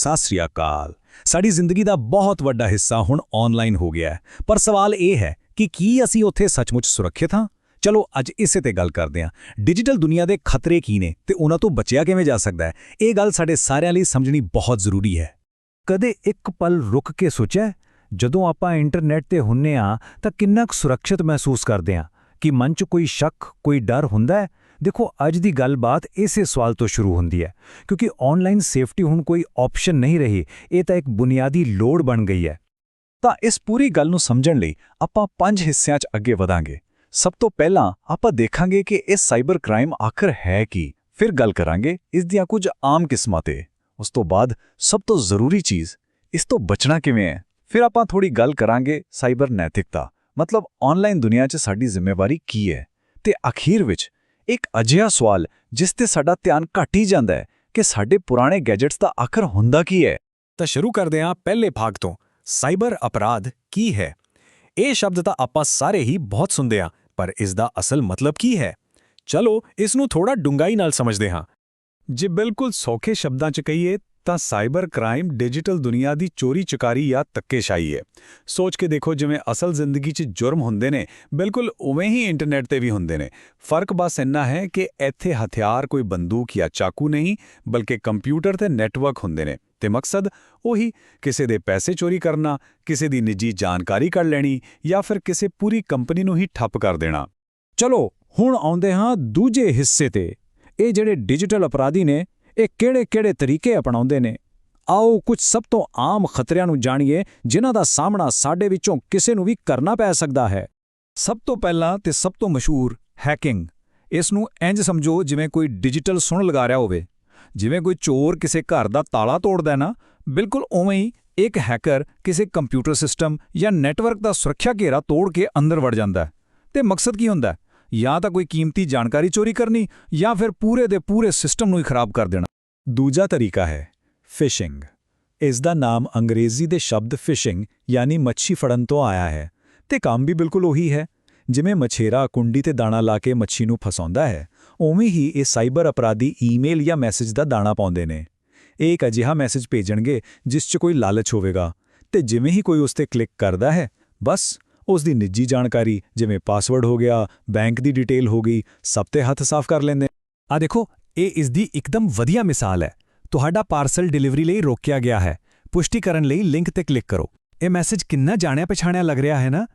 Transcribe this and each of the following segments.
ਸਤਿ ਸ੍ਰੀ ਅਕਾਲ। ਸਾਡੀ ਜ਼ਿੰਦਗੀ ਦਾ ਬਹੁਤ ਵੱਡਾ ਹਿੱਸਾ ਹੁਣ ਆਨਲਾਈਨ ਹੋ ਗਿਆ ਹੈ। ਪਰ ਸਵਾਲ ਇਹ ਹੈ ਕਿ ਕੀ ਅਸੀਂ ਉੱਥੇ ਸੱਚਮੁੱਚ ਸੁਰੱਖਿਅਤ ਹਾਂ? ਚਲੋ, ਅੱਜ ਇਸੇ ਤੇ ਗੱਲ ਕਰਦੇ ਹਾਂ। ਡਿਜੀਟਲ ਦੁਨੀਆ ਦੇ ਖਤਰੇ ਕੀ ਨੇ ਤੇ ਉਹਨਾਂ ਤੋਂ ਬਚਿਆ ਕਿਵੇਂ ਜਾ ਸਕਦਾ ਹੈ? ਇਹ ਗੱਲ ਸਾਡੇ ਸਾਰਿਆਂ ਲਈ ਸਮਝਣੀ ਬਹੁਤ ਜ਼ਰੂਰੀ ਹੈ। ਕਦੇ ਇੱਕ ਪਲ ਰੁਕ ਕੇ ਸੋਚਿਆ ਜਦੋਂ ਆਪਾਂ ਇੰਟਰਨੈਟ ਤੇ ਹੁੰਨੇ ਆ ਤਾਂ ਕਿੰਨਾ ਕੁ ਸੁਰੱਖਿਅਤ ਮਹਿਸੂਸ ਕਰਦੇ ਆ ਕਿ ਮਨ 'ਚ ਕੋਈ ਸ਼ੱਕ, ਕੋਈ ਡਰ ਹੁੰਦਾ ਹੈ? ਦੇਖੋ, ਅੱਜ ਦੀ ਗੱਲਬਾਤ ਇਸੇ ਸਵਾਲ ਤੋਂ ਸ਼ੁਰੂ ਹੁੰਦੀ ਹੈ, ਕਿਉਂਕਿ ਆਨਲਾਈਨ ਸੇਫਟੀ ਹੁਣ ਕੋਈ ਆਪਸ਼ਨ ਨਹੀਂ ਰਹੀ, ਇਹ ਤਾਂ ਇੱਕ ਬੁਨਿਆਦੀ ਲੋੜ ਬਣ ਗਈ ਹੈ। ਤਾਂ ਇਸ ਪੂਰੀ ਗੱਲ ਨੂੰ ਸਮਝਣ ਲਈ ਆਪਾਂ ਪੰਜ ਹਿੱਸਿਆਂ 'ਚ ਅੱਗੇ ਵਧਾਂਗੇ। ਸਭ ਤੋਂ ਪਹਿਲਾਂ ਆਪਾਂ ਦੇਖਾਂਗੇ ਕਿ ਇਹ ਸਾਈਬਰ ਕ੍ਰਾਈਮ ਆਖਰ ਹੈ ਕੀ। ਫਿਰ ਗੱਲ ਕਰਾਂਗੇ ਇਸ ਦੀਆਂ ਕੁਝ ਆਮ ਕਿਸਮਾਂ ਤੇ। ਉਸ ਤੋਂ ਬਾਅਦ ਸਭ ਤੋਂ ਜ਼ਰੂਰੀ ਚੀਜ਼, ਇਸ ਤੋਂ ਬਚਣਾ ਕਿਵੇਂ ਹੈ? ਫਿਰ ਆਪਾਂ ਥੋੜੀ ਗੱਲ ਕਰਾਂਗੇ ਸਾਈਬਰ ਨੈਤਿਕਤਾ, ਮਤਲਬ ਆਨਲਾਈਨ ਦੁਨੀਆ 'ਚ ਸਾਡੀ ਜ਼ਿੰਮੇਵਾਰੀ ਕੀ ਹੈ? ਤੇ ਅਖੀਰ ਵਿੱਚ ਇੱਕ ਅਜਿਹਾ ਸਵਾਲ ਜਿਸ ਤੇ ਸਾਡਾ ਧਿਆਨ ਘਟ ਹੀ ਜਾਂਦਾ ਹੈ ਕਿ ਸਾਡੇ ਪੁਰਾਣੇ ਗੈਜਟਸ ਦਾ ਆਖਰ ਹੁੰਦਾ ਕੀ ਹੈ? ਤਾਂ ਸ਼ੁਰੂ ਕਰਦੇ ਹਾਂ ਪਹਿਲੇ ਭਾਗ ਤੋਂ। ਸਾਈਬਰ ਅਪਰਾਧ ਕੀ ਹੈ? ਇਹ ਸ਼ਬਦ ਤਾਂ ਆਪਾਂ ਸਾਰੇ ਹੀ ਬਹੁਤ ਸੁਣਦੇ ਹਾਂ, ਪਰ ਇਸ ਦਾ ਅਸਲ ਮਤਲਬ ਕੀ ਹੈ? ਚਲੋ, ਇਸ ਨੂੰ ਥੋੜਾ ਡੂੰਘਾਈ ਨਾਲ ਸਮਝਦੇ ਹਾਂ। ਜੇ ਬਿਲਕੁਲ ਸੌਖੇ ਸ਼ਬਦਾਂ 'ਚ ਕਹੀਏ ਤਾਂ ਸਾਈਬਰ ਕ੍ਰਾਈਮ ਡਿਜੀਟਲ ਦੁਨੀਆ ਦੀ ਚੋਰੀ ਚਕਾਰੀ ਜਾਂ ਤੱਕੇਸ਼ਾਹੀ ਹੈ। ਸੋਚ ਕੇ ਦੇਖੋ ਜਿਵੇਂ ਅਸਲ ਜ਼ਿੰਦਗੀ 'ਚ ਜੁਰਮ ਹੁੰਦੇ ਨੇ, ਬਿਲਕੁਲ ਉਵੇਂ ਹੀ ਇੰਟਰਨੈਟ ਤੇ ਵੀ ਹੁੰਦੇ ਨੇ। ਫ਼ਰਕ ਬਸ ਇੰਨਾ ਹੈ ਕਿ ਇੱਥੇ ਹਥਿਆਰ ਕੋਈ ਬੰਦੂਕ ਜਾਂ ਚਾਕੂ ਨਹੀਂ, ਬਲਕਿ ਕੰਪਿਊਟਰ ਤੇ ਨੈਟਵਰਕ ਹੁੰਦੇ ਨੇ। ਤੇ ਮਕਸਦ ਉਹੀ, ਕਿਸੇ ਦੇ ਪੈਸੇ ਚੋਰੀ ਕਰਨਾ, ਕਿਸੇ ਦੀ ਨਿੱਜੀ ਜਾਣਕਾਰੀ ਕੱਢ ਲੈਣੀ ਜਾਂ ਫਿਰ ਕਿਸੇ ਪੂਰੀ ਕੰਪਨੀ ਨੂੰ ਹੀ ਠੱਪ ਕਰ ਦੇਣਾ। ਚਲੋ, ਹੁਣ ਆਉਂਦੇ ਹਾਂ ਦੂਜੇ ਹਿੱਸੇ ਤੇ। ਇਹ ਜਿਹੜੇ ਡਿਜੀਟਲ ਅਪਰਾਧੀ ਨੇ ਇਹ ਕਿਹੜੇ-ਕਿਹੜੇ ਤਰੀਕੇ ਅਪਣਾਉਂਦੇ ਨੇ? ਆਓ ਕੁਝ ਸਭ ਤੋਂ ਆਮ ਖਤਰਿਆਂ ਨੂੰ ਜਾਣੀਏ, ਜਿਨ੍ਹਾਂ ਦਾ ਸਾਹਮਣਾ ਸਾਡੇ ਵਿੱਚੋਂ ਕਿਸੇ ਨੂੰ ਵੀ ਕਰਨਾ ਪੈ ਸਕਦਾ ਹੈ। ਸਭ ਤੋਂ ਪਹਿਲਾਂ ਤੇ ਸਭ ਤੋਂ ਮਸ਼ਹੂਰ ਹੈਕਿੰਗ। ਇਸ ਨੂੰ ਇੰਜ ਸਮਝੋ ਜਿਵੇਂ ਕੋਈ ਡਿਜੀਟਲ ਸੁਣ ਲਗਾ ਰਿਹਾ ਹੋਵੇ। ਜਿਵੇਂ ਕੋਈ ਚੋਰ ਕਿਸੇ ਘਰ ਦਾ ਤਾਲਾ ਤੋੜਦਾ ਹੈ ਨਾ, ਬਿਲਕੁਲ ਉਵੇਂ ਹੀ ਇੱਕ ਹੈਕਰ ਕਿਸੇ ਕੰਪਿਊਟਰ ਸਿਸਟਮ ਜਾਂ ਨੈਟਵਰਕ ਦਾ ਸੁਰੱਖਿਆ ਘੇਰਾ ਤੋੜ ਕੇ ਅੰਦਰ ਵੜ ਜਾਂਦਾ ਹੈ। ਤੇ ਮਕਸਦ ਕੀ ਹੁੰਦਾ ਹੈ? ਜਾਂ ਤਾਂ ਕੋਈ ਕੀਮਤੀ ਜਾਣਕਾਰੀ ਚੋਰੀ ਕਰਨੀ ਜਾਂ ਫਿਰ ਪੂਰੇ ਦੇ ਪੂਰੇ ਸਿਸਟਮ ਨੂੰ ਹੀ ਖਰਾਬ ਕਰ ਦੇਣਾ। ਦੂਜਾ ਤਰੀਕਾ ਹੈ ਫਿਸ਼ਿੰਗ ਇਸ ਦਾ ਨਾਮ ਅੰਗਰੇਜ਼ੀ ਦੇ ਸ਼ਬਦ ਫਿਸ਼ਿੰਗ ਯਾਨੀ ਮੱਛੀ ਫੜਨ ਤੋਂ ਆਇਆ ਹੈ ਤੇ ਕੰਮ ਵੀ ਬਿਲਕੁਲ ਉਹੀ ਹੈ। ਜਿਵੇਂ ਮਛੇਰਾ ਕੁੰਡੀ ਤੇ ਦਾਣਾ ਲਾ ਕੇ ਮੱਛੀ ਨੂੰ ਫਸਾਉਂਦਾ ਹੈ, ਉਵੇਂ ਹੀ ਇਹ ਸਾਈਬਰ ਅਪਰਾਧੀ ਈਮੇਲ ਜਾਂ ਮੈਸੇਜ ਦਾ ਦਾਣਾ ਪਾਉਂਦੇ ਨੇ। ਇਹ ਇੱਕ ਅਜਿਹਾ ਮੈਸੇਜ ਭੇਜਣਗੇ ਜਿਸ 'ਚ ਕੋਈ ਲਾਲਚ ਹੋਵੇਗਾ ਤੇ ਜਿਵੇਂ ਹੀ ਕੋਈ ਉਸ ਤੇ ਕਲਿੱਕ ਕਰਦਾ ਹੈ, ਬਸ ਉਸ ਦੀ ਨਿੱਜੀ ਜਾਣਕਾਰੀ ਜਿਵੇਂ ਪਾਸਵਰਡ ਹੋ ਗਿਆ ਬੈਂਕ ਦੀ ਡਿਟੇਲ ਹੋ ਗਈ, ਸਭ ਤੇ ਹੱਥ ਸਾਫ਼ ਕਰ ਲੈਂਦੇ ਆ ਦੇਖੋ ਇਹ ਇਸ ਦੀ ਇੱਕਦਮ ਵਧੀਆ ਮਿਸਾਲ ਹੈ। ਤੁਹਾਡਾ ਪਾਰਸਲ ਡਿਲੀਵਰੀ ਲਈ ਰੋਕਿਆ ਗਿਆ ਹੈ। ਪੁਸ਼ਟੀ ਕਰਨ ਲਈ ਲਿੰਕ ਤੇ ਕਲਿੱਕ ਕਰੋ। ਇਹ ਮੈਸੇਜ ਕਿੰਨਾ ਜਾਣਿਆ ਪਛਾਣਿਆ ਲੱਗ ਰਿਹਾ ਹੈ ਨਾ?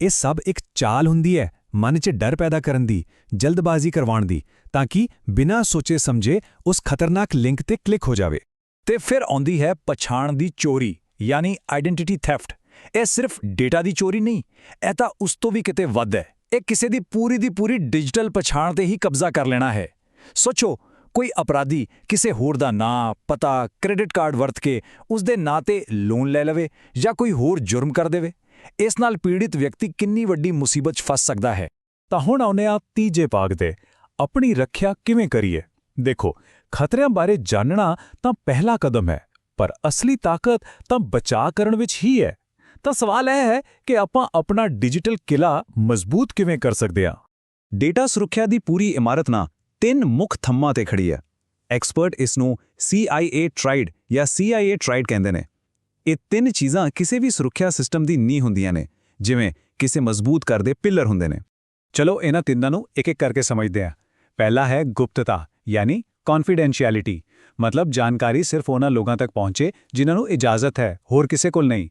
ਇਹ ਸਭ ਇੱਕ ਚਾਲ ਹੁੰਦੀ ਹੈ ਮਨ 'ਚ ਡਰ ਪੈਦਾ ਕਰਨ ਦੀ, ਜਲਦਬਾਜ਼ੀ ਕਰਵਾਉਣ ਦੀ, ਤਾਂ ਕਿ ਬਿਨਾਂ ਸੋਚੇ ਸਮਝੇ ਉਸ ਖਤਰਨਾਕ ਲਿੰਕ ਤੇ ਕਲਿੱਕ ਹੋ ਜਾਵੇ। ਤੇ ਫਿਰ ਆਉਂਦੀ ਹੈ ਪਛਾਣ ਦੀ ਚੋਰੀ, ਯਾਨੀ ਆਇਡੈਂਟੀਟੀ ਥੈਫਟ। ਇਹ ਸਿਰਫ ਡੇਟਾ ਦੀ ਚੋਰੀ ਨਹੀਂ, ਇਹ ਤਾਂ ਉਸ ਤੋਂ ਵੀ ਕਿਤੇ ਵੱਧ ਹੈ। ਇਹ ਕਿਸੇ ਦੀ ਪੂਰੀ ਦੀ ਪੂਰੀ ਡਿਜੀਟਲ ਪਛਾਣ ਤੇ ਹੀ ਕਬਜ਼ਾ ਕਰ ਲੈਣਾ ਹੈ। ਸੋਚੋ, ਕੋਈ ਅਪਰਾਧੀ ਕਿਸੇ ਹੋਰ ਦਾ ਨਾਂ, ਪਤਾ ਕ੍ਰੈਡਿਟ ਕਾਰਡ ਵਰਤ ਕੇ ਉਸ ਦੇ ਨਾਂ ਤੇ ਲੋਨ ਲੈ ਲਵੇ ਜਾਂ ਕੋਈ ਹੋਰ ਜੁਰਮ ਕਰ ਦੇਵੇ? ਇਸ ਨਾਲ ਪੀੜਿਤ ਵਿਅਕਤੀ ਕਿੰਨੀ ਵੱਡੀ ਮੁਸੀਬਤ 'ਚ ਫਸ ਸਕਦਾ ਹੈ? ਤਾਂ ਹੁਣ ਆਉਨੇ ਆ ਤੀਜੇ ਭਾਗ ਤੇ। ਆਪਣੀ ਰੱਖਿਆ ਕਿਵੇਂ ਕਰੀਏ? ਦੇਖੋ, ਖਤਰਿਆਂ ਬਾਰੇ ਜਾਣਨਾ ਤਾਂ ਪਹਿਲਾ ਕਦਮ ਹੈ, ਪਰ ਅਸਲੀ ਤਾਕਤ ਤਾਂ ਬਚਾਅ ਕਰਨ ਵਿੱਚ ਹੀ ਹੈ। ਤਾਂ ਸਵਾਲ ਇਹ ਹੈ ਕਿ ਆਪਾਂ ਆਪਣਾ ਡਿਜੀਟਲ ਕਿਲਾ ਮਜ਼ਬੂਤ ਕਿਵੇਂ ਕਰ ਸਕਦੇ ਹਾਂ? ਡੇਟਾ ਸੁਰੱਖਿਆ ਦੀ ਪੂਰੀ ਇਮਾਰਤ ਨਾ ਤਿੰਨ ਮੁੱਖ ਥੰਮਾਂ ਤੇ ਖੜੀ ਹੈ। ਐਕਸਪਰਟ ਇਸ ਨੂੰ CIA ਟ੍ਰਾਈਡ ਜਾਂ CIA ਟ੍ਰਾਈਡ ਕਹਿੰਦੇ ਨੇ। ਇਹ ਤਿੰਨ ਚੀਜ਼ਾਂ ਕਿਸੇ ਵੀ ਸੁਰੱਖਿਆ ਸਿਸਟਮ ਦੀ ਨੀਂਹ ਹੁੰਦੀਆਂ ਨੇ, ਜਿਵੇਂ ਕਿਸੇ ਮਜ਼ਬੂਤ ਕਰਦੇ ਪਿੱਲਰ ਹੁੰਦੇ ਨੇ। ਚਲੋ, ਇਹਨਾਂ ਤਿੰਨਾਂ ਨੂੰ ਇੱਕ ਇੱਕ ਕਰਕੇ ਸਮਝਦੇ ਹਾਂ। ਪਹਿਲਾ ਹੈ ਗੁਪਤਤਾ, ਯਾਨੀ ਕੌਨਫੀਡੈਂਸ਼ੀਅਲਿਟੀ ਮਤਲਬ ਜਾਣਕਾਰੀ ਸਿਰਫ ਉਹਨਾਂ ਲੋਕਾਂ ਤੱਕ ਪਹੁੰਚੇ ਜਿਨ੍ਹਾਂ ਨੂੰ ਇਜਾਜ਼ਤ ਹੈ, ਹੋਰ ਕਿਸੇ ਕੋਲ ਨਹੀਂ।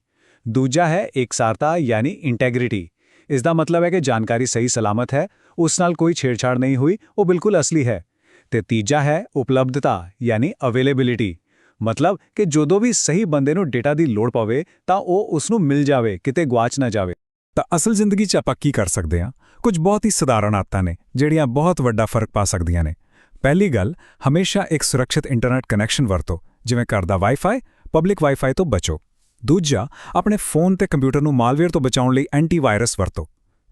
ਦੂਜਾ ਹੈ ਇਕਸਾਰਤਾ, ਯਾਨੀ ਇੰਟੈਗ੍ਰਿਟੀ ਇਸ ਦਾ ਮਤਲਬ ਹੈ ਕਿ ਜਾਣਕਾਰੀ ਸਹੀ ਸਲਾਮਤ ਹੈ, ਉਸ ਨਾਲ ਕੋਈ ਛੇੜਛਾੜ ਨਹੀਂ ਹੋਈ, ਉਹ ਬਿਲਕੁਲ ਅਸਲੀ ਹੈ। ਤੇ ਤੀਜਾ ਹੈ ਉਪਲਬਧਤਾ, ਯਾਨੀ ਅਵੇਲੇਬਿਲਿਟੀ ਮਤਲਬ ਕਿ ਜਦੋਂ ਵੀ ਸਹੀ ਬੰਦੇ ਨੂੰ ਡੇਟਾ ਦੀ ਲੋੜ ਪਵੇ, ਤਾਂ ਉਹ ਉਸ ਨੂੰ ਮਿਲ ਜਾਵੇ, ਕਿਤੇ ਗਵਾਚ ਨਾ ਜਾਵੇ। ਤਾਂ ਅਸਲ ਜ਼ਿੰਦਗੀ 'ਚ ਆਪਾਂ ਕੀ ਕਰ ਸਕਦੇ ਹਾਂ? ਕੁਝ ਬਹੁਤ ਹੀ ਸਧਾਰਨ ਆਦਤਾਂ ਨੇ, ਜਿਹੜੀਆਂ ਬਹੁਤ ਵੱਡਾ ਫ਼ਰਕ ਪਾ ਸਕਦੀਆਂ ਨੇ। ਪਹਿਲੀ ਗੱਲ, ਹਮੇਸ਼ਾ ਇੱਕ ਸੁਰੱਖਿਅਤ ਇੰਟਰਨੈਟ ਕਨੈਕਸ਼ਨ ਵਰਤੋ, ਜਿਵੇਂ ਘਰ ਦਾ ਵਾਈਫਾਈ ਪਬਲਿਕ ਵਾਈਫਾਈ ਤੋਂ ਬਚੋ। ਦੂਜਾ, ਆਪਣੇ ਫੋਨ ਤੇ ਕੰਪਿਊਟਰ ਨੂੰ ਮਾਲਵੇਅਰ ਤੋਂ ਬਚਾਉਣ ਲਈ ਐਂਟੀਵਾਇਰਸ ਵਰਤੋ।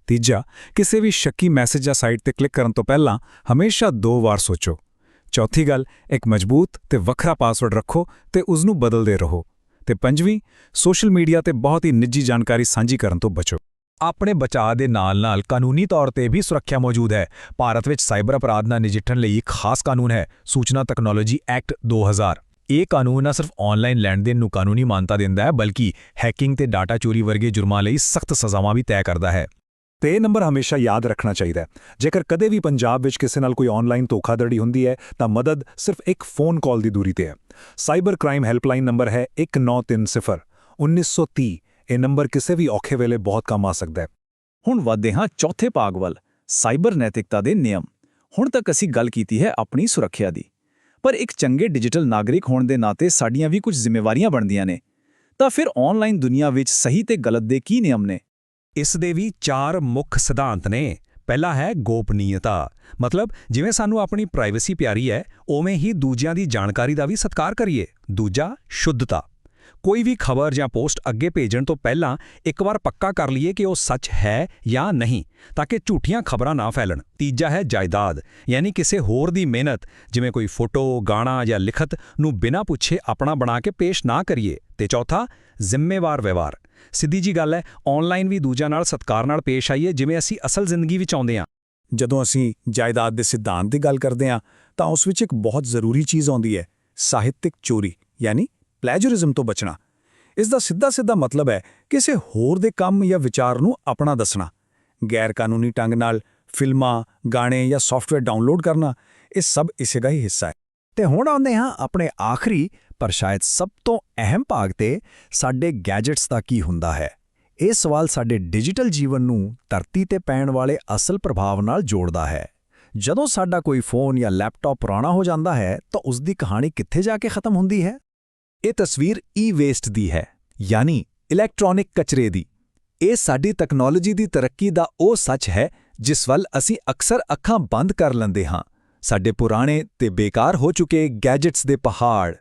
ਤੀਜਾ, ਕਿਸੇ ਵੀ ਸ਼ੱਕੀ ਮੈਸੇਜ ਜਾਂ ਸਾਈਟ ਤੇ ਕਲਿੱਕ ਕਰਨ ਤੋਂ ਪਹਿਲਾਂ ਹਮੇਸ਼ਾ ਦੋ ਵਾਰ ਸੋਚੋ। ਚੌਥੀ ਗੱਲ, ਇੱਕ ਮਜ਼ਬੂਤ ਤੇ ਵੱਖਰਾ ਪਾਸਵਰਡ ਰੱਖੋ ਤੇ ਉਸ ਨੂੰ ਬਦਲਦੇ ਰਹੋ। ਤੇ ਪੰਜਵੀਂ, ਸੋਸ਼ਲ ਮੀਡੀਆ ਤੇ ਬਹੁਤ ਹੀ ਨਿੱਜੀ ਜਾਣਕਾਰੀ ਸਾਂਝੀ ਕਰਨ ਤੋਂ ਬਚੋ। ਆਪਣੇ ਬਚਾਅ ਦੇ ਨਾਲ-ਨਾਲ ਕਾਨੂੰਨੀ ਤੌਰ ਤੇ ਵੀ ਸੁਰੱਖਿਆ ਮੌਜੂਦ ਹੈ। ਭਾਰਤ ਵਿੱਚ ਸਾਈਬਰ ਅਪਰਾਧ ਨਾਲ ਨਜਿੱਠਣ ਲਈ ਇੱਕ ਖਾਸ ਕਾਨੂੰਨ ਹੈ, ਸੂਚਨਾ ਤਕਨਾਲੋਜੀ ਐਕਟ 2000 ਇਹ ਕਾਨੂੰਨ ਨਾ ਸਿਰਫ ਆਨਲਾਈਨ ਲੈਣ-ਦੇਣ ਨੂੰ ਕਾਨੂੰਨੀ ਮਾਨਤਾ ਦਿੰਦਾ ਹੈ, ਬਲਕਿ ਹੈਕਿੰਗ ਤੇ ਡਾਟਾ ਚੋਰੀ ਵਰਗੇ ਜੁਰਮਾਂ ਲਈ ਸਖਤ ਸਜ਼ਾਵਾਂ ਵੀ ਤੈਅ ਕਰਦਾ ਹੈ। ਤੇ ਇਹ ਨੰਬਰ ਹਮੇਸ਼ਾ ਯਾਦ ਰੱਖਣਾ ਚਾਹੀਦਾ ਹੈ। ਜੇਕਰ ਕਦੇ ਵੀ ਪੰਜਾਬ ਵਿੱਚ ਕਿਸੇ ਨਾਲ ਕੋਈ ਆਨਲਾਈਨ ਧੋਖਾਧੜੀ ਹੁੰਦੀ ਹੈ, ਤਾਂ ਮਦਦ ਸਿਰਫ ਇੱਕ ਫੋਨ ਕਾਲ ਦੀ ਦੂਰੀ ਤੇ ਹੈ। ਸਾਈਬਰ ਕ੍ਰਾਈਮ ਹੈਲਪਲਾਈਨ ਨੰਬਰ ਹੈ 1930 1930 ਇਹ ਨੰਬਰ ਕਿਸੇ ਵੀ ਔਖੇ ਵੇਲੇ ਬਹੁਤ ਕੰਮ ਆ ਸਕਦਾ ਹੈ। ਹੁਣ ਵਧਦੇ ਹਾਂ ਚੌਥੇ ਭਾਗ ਵੱਲ ਸਾਈਬਰ ਨੈਤਿਕਤਾ ਦੇ ਨਿਯਮ। ਹੁਣ ਤੱਕ ਅਸੀਂ ਗੱਲ ਕੀਤੀ ਹੈ ਆਪਣੀ ਸੁਰੱਖਿਆ ਦੀ। ਪਰ ਇੱਕ ਚੰਗੇ ਡਿਜੀਟਲ ਨਾਗਰਿਕ ਹੋਣ ਦੇ ਨਾਤੇ ਸਾਡੀਆਂ ਵੀ ਕੁਝ ਜ਼ਿੰਮੇਵਾਰੀਆਂ ਬਣਦੀਆਂ ਨੇ। ਤਾਂ ਫਿਰ ਆਨਲਾਈਨ ਦੁਨੀਆ ਵਿੱਚ ਸਹੀ ਤੇ ਗਲਤ ਦੇ ਕੀ ਨਿਯਮ ਨੇ? ਇਸ ਦੇ ਵੀ ਚਾਰ ਮੁੱਖ ਸਿਧਾਂਤ ਨੇ। ਪਹਿਲਾ ਹੈ ਗੋਪਨੀਯਤਾ। ਮਤਲਬ ਜਿਵੇਂ ਸਾਨੂੰ ਆਪਣੀ ਪ੍ਰਾਈਵੇਸੀ ਪਿਆਰੀ ਹੈ, ਉਵੇਂ ਹੀ ਦੂਜਿਆਂ ਦੀ ਜਾਣਕਾਰੀ ਦਾ ਵੀ ਸਤਿਕਾਰ ਕਰੀਏ। ਦੂਜਾ, ਸ਼ੁੱਧਤਾ। ਕੋਈ ਵੀ ਖਬਰ ਜਾਂ ਪੋਸਟ ਅੱਗੇ ਭੇਜਣ ਤੋਂ ਪਹਿਲਾਂ ਇੱਕ ਵਾਰ ਪੱਕਾ ਕਰ ਲਈਏ ਕਿ ਉਹ ਸੱਚ ਹੈ ਜਾਂ ਨਹੀਂ, ਤਾਂ ਕਿ ਝੂਠੀਆਂ ਖਬਰਾਂ ਨਾ ਫੈਲਣ। ਤੀਜਾ ਹੈ ਜਾਇਦਾਦ, ਯਾਨੀ ਕਿਸੇ ਹੋਰ ਦੀ ਮਿਹਨਤ, ਜਿਵੇਂ ਕੋਈ ਫੋਟੋ, ਗਾਣਾ ਜਾਂ ਲਿਖਤ ਨੂੰ ਬਿਨਾਂ ਪੁੱਛੇ ਆਪਣਾ ਬਣਾ ਕੇ ਪੇਸ਼ ਨਾ ਕਰੀਏ। ਤੇ ਚੌਥਾ, ਜ਼ਿੰਮੇਵਾਰ ਵਿਵਹਾਰ। ਸਿੱਧੀ ਜੀ ਗੱਲ ਹੈ ਆਨਲਾਈਨ ਵੀ ਦੂਜਿਆਂ ਨਾਲ ਸਤਿਕਾਰ ਨਾਲ ਪੇਸ਼ ਆਈਏ, ਜਿਵੇਂ ਅਸੀਂ ਅਸਲ ਜ਼ਿੰਦਗੀ ਵਿੱਚ ਆਉਂਦੇ ਹਾਂ। ਜਦੋਂ ਅਸੀਂ ਜਾਇਦਾਦ ਦੇ ਸਿਧਾਂਤ ਦੀ ਗੱਲ ਕਰਦੇ ਹਾਂ, ਤਾਂ ਉਸ ਵਿੱਚ ਇੱਕ ਬਹੁਤ ਜ਼ਰੂਰੀ ਚੀਜ਼ ਆਉਂਦੀ ਹੈ, ਸਾਹਿਤਿਕ ਚੋਰੀ, ਯਾਨੀ ਪਲੈਜਰਿਜ਼ਮ ਤੋਂ ਬਚਣਾ। ਇਸ ਦਾ ਸਿੱਧਾ-ਸਿੱਧਾ ਮਤਲਬ ਹੈ ਕਿਸੇ ਹੋਰ ਦੇ ਕੰਮ ਜਾਂ ਵਿਚਾਰ ਨੂੰ ਆਪਣਾ ਦੱਸਣਾ। ਗੈਰ ਕਾਨੂੰਨੀ ਢੰਗ ਨਾਲ ਫਿਲਮਾਂ, ਗਾਣੇ ਜਾਂ ਸੌਫਟਵੇਅਰ ਡਾਊਨਲੋਡ ਕਰਨਾ, ਇਹ ਸਭ ਇਸੇ ਦਾ ਹੀ ਹਿੱਸਾ ਹੈ। ਤੇ ਹੁਣ ਆਉਂਦੇ ਹਾਂ ਆਪਣੇ ਆਖਰੀ ਪਰ ਸ਼ਾਇਦ ਸਭ ਤੋਂ ਅਹਿਮ ਭਾਗ ਤੇ ਸਾਡੇ ਗੈਜਟਸ ਦਾ ਕੀ ਹੁੰਦਾ ਹੈ। ਇਹ ਸਵਾਲ ਸਾਡੇ ਡਿਜੀਟਲ ਜੀਵਨ ਨੂੰ ਧਰਤੀ ਤੇ ਪੈਣ ਵਾਲੇ ਅਸਲ ਪ੍ਰਭਾਵ ਨਾਲ ਜੋੜਦਾ ਹੈ। ਜਦੋਂ ਸਾਡਾ ਕੋਈ ਫੋਨ ਜਾਂ ਲੈਪਟਾਪ ਪੁਰਾਣਾ ਹੋ ਜਾਂਦਾ ਹੈ ਤਾਂ ਉਸ ਦੀ ਕਹਾਣੀ ਕਿੱਥੇ ਜਾ ਕੇ ਖਤਮ ਹੁੰਦੀ ਹੈ? ਇਹ ਤਸਵੀਰ ਈ-ਵੇਸਟ ਦੀ ਹੈ, ਯਾਨੀ ਇਲੈਕਟ੍ਰੋਨਿਕ ਕਚਰੇ ਦੀ। ਇਹ ਸਾਡੀ ਟੈਕਨੋਲੋਜੀ ਦੀ ਤਰੱਕੀ ਦਾ ਉਹ ਸੱਚ ਹੈ, ਜਿਸ ਵੱਲ ਅਸੀਂ ਅਕਸਰ ਅੱਖਾਂ ਬੰਦ ਕਰ ਲੈਂਦੇ ਹਾਂ। ਸਾਡੇ ਪੁਰਾਣੇ ਤੇ ਬੇਕਾਰ ਹੋ ਚੁੱਕੇ ਗੈਜਟਸ ਦੇ ਪਹਾੜ।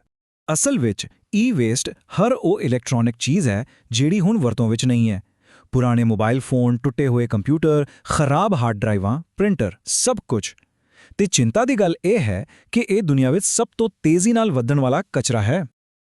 ਅਸਲ ਵਿੱਚ ਈ-ਵੇਸਟ ਹਰ ਉਹ ਇਲੈਕਟ੍ਰੋਨਿਕ ਚੀਜ਼ ਹੈ, ਜਿਹੜੀ ਹੁਣ ਵਰਤੋਂ ਵਿੱਚ ਨਹੀਂ ਹੈ। ਪੁਰਾਣੇ ਮੋਬਾਈਲ ਫੋਨ ਟੁੱਟੇ ਹੋਏ ਕੰਪਿਊਟਰ ਖਰਾਬ ਹਾਰਡ ਡਰਾਈਵਾਂ ਪ੍ਰਿੰਟਰ ਸਭ ਕੁਝ। ਤੇ ਚਿੰਤਾ ਦੀ ਗੱਲ ਇਹ ਹੈ ਕਿ ਇਹ ਦੁਨੀਆ ਵਿੱਚ ਸਭ ਤੋਂ ਤੇਜ਼ੀ ਨਾਲ ਵਧਣ ਵਾਲਾ ਕਚਰਾ ਹੈ।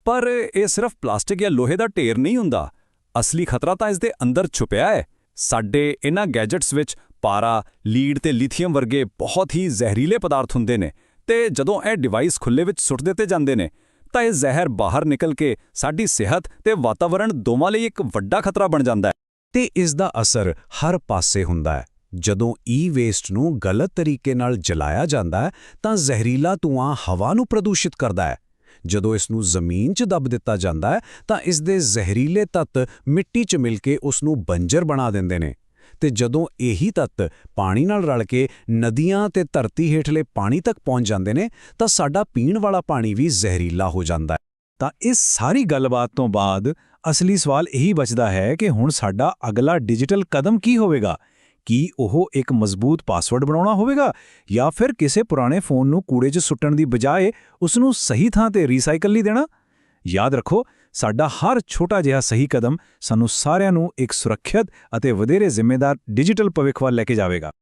ਪਰ ਇਹ ਸਿਰਫ ਪਲਾਸਟਿਕ ਜਾਂ ਲੋਹੇ ਦਾ ਢੇਰ ਨਹੀਂ ਹੁੰਦਾ। ਅਸਲੀ ਖਤਰਾ ਤਾਂ ਇਸ ਦੇ ਅੰਦਰ ਛੁਪਿਆ ਹੈ। ਸਾਡੇ ਇਹਨਾਂ ਗੈਜਟਸ ਵਿੱਚ ਪਾਰਾ, ਲੀਡ ਤੇ ਲਿਥੀਅਮ ਵਰਗੇ ਬਹੁਤ ਹੀ ਜ਼ਹਿਰੀਲੇ ਪਦਾਰਥ ਹੁੰਦੇ ਨੇ ਤੇ ਜਦੋਂ ਇਹ ਡਿਵਾਈਸ ਖੁੱਲੇ ਵਿੱਚ ਸੁੱਟ ਦਿੱਤੇ ਜਾਂਦੇ ਨੇ, ਤਾਂ ਇਹ ਜ਼ਹਿਰ ਬਾਹਰ ਨਿਕਲ ਕੇ ਸਾਡੀ ਸਿਹਤ ਤੇ ਵਾਤਾਵਰਣ ਦੋਵਾਂ ਲਈ ਇੱਕ ਵੱਡਾ ਖਤਰਾ ਬਣ ਜਾਂਦਾ ਹੈ। ਤੇ ਇਸ ਦਾ ਅਸਰ ਹਰ ਪਾਸੇ ਹੁੰਦਾ ਹੈ। ਜਦੋਂ ਈ-ਵੇਸਟ ਨੂੰ ਗਲਤ ਤਰੀਕੇ ਨਾਲ ਜਲਾਇਆ ਜਾਂਦਾ ਹੈ, ਤਾਂ ਜ਼ਹਿਰੀਲਾ ਧੂਆਂ ਹਵਾ ਨੂੰ ਪ੍ਰਦੂਸ਼ਿਤ ਕਰਦਾ ਹੈ। ਜਦੋਂ ਇਸ ਨੂੰ ਜ਼ਮੀਨ 'ਚ ਦੱਬ ਦਿੱਤਾ ਜਾਂਦਾ ਹੈ, ਤਾਂ ਇਸ ਦੇ ਜ਼ਹਿਰੀਲੇ ਤੱਤ ਮਿੱਟੀ 'ਚ ਮਿਲ ਕੇ ਉਸ ਨੂੰ ਬੰਜਰ ਬਣਾ ਦਿੰਦੇ ਨੇ। ਤੇ ਜਦੋਂ ਇਹੀ ਤੱਤ ਪਾਣੀ ਨਾਲ ਰਲ ਕੇ ਨਦੀਆਂ ਤੇ ਧਰਤੀ ਹੇਠਲੇ ਪਾਣੀ ਤੱਕ ਪਹੁੰਚ ਜਾਂਦੇ ਨੇ, ਤਾਂ ਸਾਡਾ ਪੀਣ ਵਾਲਾ ਪਾਣੀ ਵੀ ਜ਼ਹਿਰੀਲਾ ਹੋ ਜਾਂਦਾ ਹੈ। ਤਾਂ ਇਸ ਸਾਰੀ ਗੱਲਬਾਤ ਤੋਂ ਬਾਅਦ ਅਸਲੀ ਸਵਾਲ ਇਹੀ ਬਚਦਾ ਹੈ ਕਿ ਹੁਣ ਸਾਡਾ ਅਗਲਾ ਡਿਜੀਟਲ ਕਦਮ ਕੀ ਹੋਵੇਗਾ? ਕੀ ਉਹ ਇੱਕ ਮਜ਼ਬੂਤ ਪਾਸਵਰਡ ਬਣਾਉਣਾ ਹੋਵੇਗਾ ਜਾਂ ਫਿਰ ਕਿਸੇ ਪੁਰਾਣੇ ਫੋਨ ਨੂੰ ਕੂੜੇ 'ਚ ਸੁੱਟਣ ਦੀ ਬਜਾਏ ਉਸ ਨੂੰ ਸਹੀ ਥਾਂ ਤੇ ਰੀਸਾਈਕਲ ਲਈ ਦੇਣਾ? ਯਾਦ ਰੱਖੋ, ਸਾਡਾ ਹਰ ਛੋਟਾ ਜਿਹਾ ਸਹੀ ਕਦਮ ਸਾਨੂੰ ਸਾਰਿਆਂ ਨੂੰ ਇੱਕ ਸੁਰੱਖਿਅਤ ਅਤੇ ਵਧੇਰੇ ਜ਼ਿੰਮੇਦਾਰ ਡਿਜੀਟਲ ਭਵਿੱਖ ਵੱਲ ਲੈ ਕੇ ਜਾਵੇਗਾ।